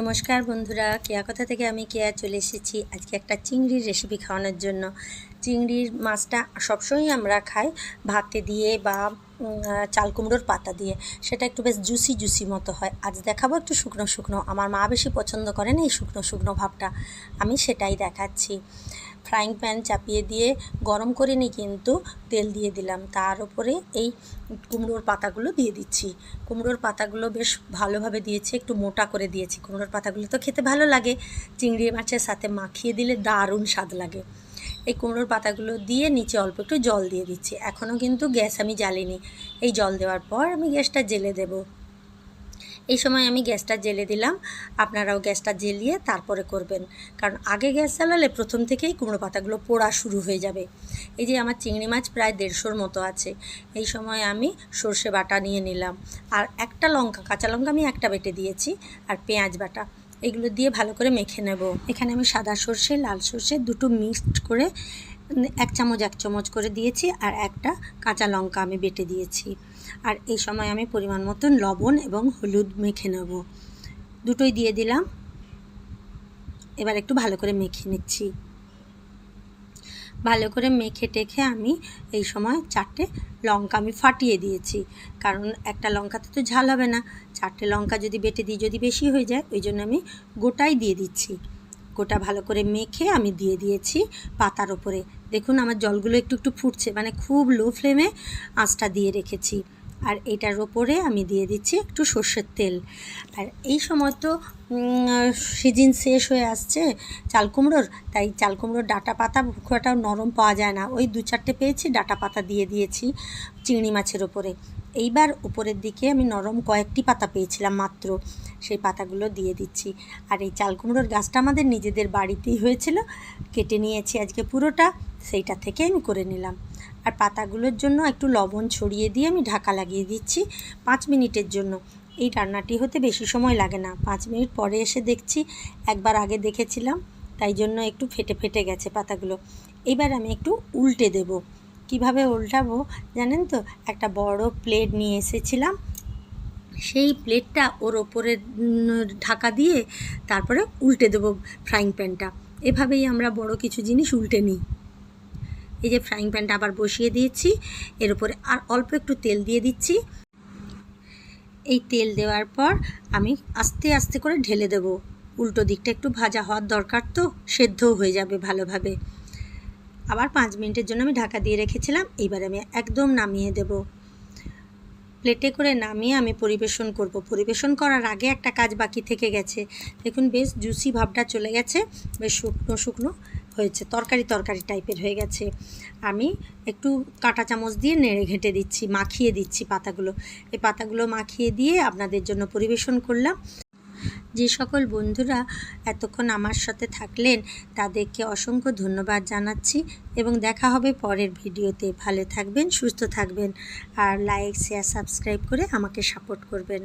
নমস্কার বন্ধুরা, কেয়া কথা থেকে আমি কেয়া চলে এসেছি আজকে একটা চিংড়ির রেসিপি খাওয়ানোর জন্য। চিংড়ির মাছটা সবসময় আমরা খাই ভাতে দিয়ে বা চাল কুমড়োর পাতা দিয়ে। সেটা একটু বেশ জুসি জুসি মতো হয়। আজ দেখাবো একটু শুকনো শুকনো। আমার মা বেশি পছন্দ করেন এই শুকনো শুকনো ভাবটা। আমি সেটাই দেখাচ্ছি। ফ্রাইং প্যান চাপিয়ে দিয়ে গরম করে নিই কিন্তু তেল দিয়ে দিলাম। তার উপরে এই কুমড়োর পাতাগুলো দিয়ে দিচ্ছি। কুমড়োর পাতাগুলো বেশ ভালোভাবে দিয়েছি, একটু মোটা করে দিয়েছি। কুমড়োর পাতাগুলো তো খেতে ভালো লাগে। চিংড়ি মাছের সাথে মাখিয়ে দিলে দারুণ স্বাদ লাগে। এই কুমড়োর পাতাগুলো দিয়ে নিচে অল্প একটু জল দিয়ে দিচ্ছি। এখনও কিন্তু গ্যাস আমি জ্বালিনি। এই জল দেওয়ার পর আমি গ্যাসটা জেলে দেবো। এই সময় আমি গ্যাসটা জেলে দিলাম। আপনারাও গ্যাসটা জ্বেলিয়ে তারপরে করবেন। কারণ আগে গ্যাস জ্বালালে প্রথম থেকেই কুমড়ো পাতাগুলো পোড়া শুরু হয়ে যাবে। এই যে আমার চিংড়ি মাছ প্রায় দেড়শোর মতো আছে। এই সময় আমি সর্ষে বাটা নিয়ে নিলাম। আর একটা লঙ্কা, কাঁচা লঙ্কা আমি একটা বেটে দিয়েছি আর পেঁয়াজ বাটা। এগুলো দিয়ে ভালো করে মেখে নেব। এখানে আমি সাদা সর্ষে, লাল সর্ষে দুটো মিক্সড করে এক চামচ এক চামচ করে দিয়েছি আর একটা কাঁচা লঙ্কা আমি বেটে দিয়েছি। আর এই সময় আমি পরিমাণ মতন লবণ এবং হলুদ মেখে নেব। দুটোই দিয়ে দিলাম। এবার একটু ভালো করে মেখে নিচ্ছি। ভালো করে মেখে টেখে আমি এই সময় চারটে লঙ্কা আমি ফাটিয়ে দিয়েছি। কারণ একটা লঙ্কাতে তো ঝাল হবে না। চারটে লঙ্কা যদি বেটে দিই, যদি বেশি হয়ে যায়, ওই জন্য আমি গোটাই দিয়ে দিচ্ছি। গোটা ভালো করে মেখে আমি দিয়ে দিয়েছি পাতার ওপরে। দেখুন আমার জলগুলো একটু একটু ফুটছে মানে খুব লো ফ্লেমে আঁচটা দিয়ে রেখেছি। আর এটার ওপরে আমি দিয়ে দিচ্ছি একটু সর্ষের তেল। আর এই সময় তো সিজন শেষ হয়ে আসছে চাল কুমড়োর, তাই চাল কুমড়োর ডাটা পাতা খুব নরম পাওয়া যায় না। ওই দু চারটে পেয়েছি, ডাটা পাতা দিয়ে দিয়েছি চিংড়ি মাছের ওপরে। এইবার উপরের দিকে আমি নরম কয়েকটি পাতা পেয়েছিলাম মাত্র। সেই পাতাগুলো দিয়ে দিচ্ছি। আর এই চাল কুমড়োর গাছটা আমাদের নিজেদের বাড়িতেই হয়েছিল। কেটে নিয়েছি আজকে পুরোটা, সেইটা থেকে আমি করে নিলাম। আর পাতাগুলোর জন্য একটু লবণ ছড়িয়ে দিয়ে আমি ঢাকা লাগিয়ে দিচ্ছি পাঁচ মিনিটের জন্য। এই রান্নাটি হতে বেশি সময় লাগে না। পাঁচ মিনিট পরে এসে দেখছি, একবার আগে দেখেছিলাম, তাই জন্য একটু ফেটে ফেটে গেছে পাতাগুলো। এবার আমি একটু উল্টে দেব। কীভাবে উল্টাবো জানেন তো? একটা বড় প্লেট নিয়ে এসেছিলাম। সেই প্লেটটা ওর ওপরে ঢাকা দিয়ে তারপরে উল্টে দেবো ফ্রাইং প্যানটা এভাবেই আমরা বড় কিছু জিনিস উল্টে নিই। এই যে ফ্রাইং প্যানটা আবার বসিয়ে দিয়েছি। এর উপরে আর অল্প একটু তেল দিয়ে দিচ্ছি। এই তেল দেওয়ার পর আমি আস্তে আস্তে করে ঢেলে দেব। উল্টো দিকটা একটু ভাজা হওয়ার দরকার তো, সেদ্ধও হয়ে যাবে ভালোভাবে। আবার পাঁচ মিনিটের জন্য আমি ঢাকা দিয়ে রেখেছিলাম এইবার আমি একদম নামিয়ে দেব। প্লেটে করে নামিয়ে আমি পরিবেশন করব। পরিবেশন করার আগে একটা কাজ বাকি থেকে গেছে। দেখুন বেশ জুসি ভাবটা চলে গেছে, বেশ শুকনো শুকনো হয়েছে, তরকারি তরকারি টাইপের হয়ে গেছে। আমি একটু কাঁটা চামচ দিয়ে নেড়ে ঘেঁটে দিচ্ছি, মাখিয়ে দিচ্ছি পাতাগুলো। এই পাতাগুলো মাখিয়ে দিয়ে আপনাদের জন্য পরিবেশন করলাম। যে সকল বন্ধুরা এতক্ষণ আমার সাথে থাকলেন, তাদেরকে অসংখ্য ধন্যবাদ জানাচ্ছি এবং দেখা হবে পরের ভিডিওতে। ভালো থাকবেন, সুস্থ থাকবেন, আর লাইক শেয়ার সাবস্ক্রাইব করে আমাকে সাপোর্ট করবেন।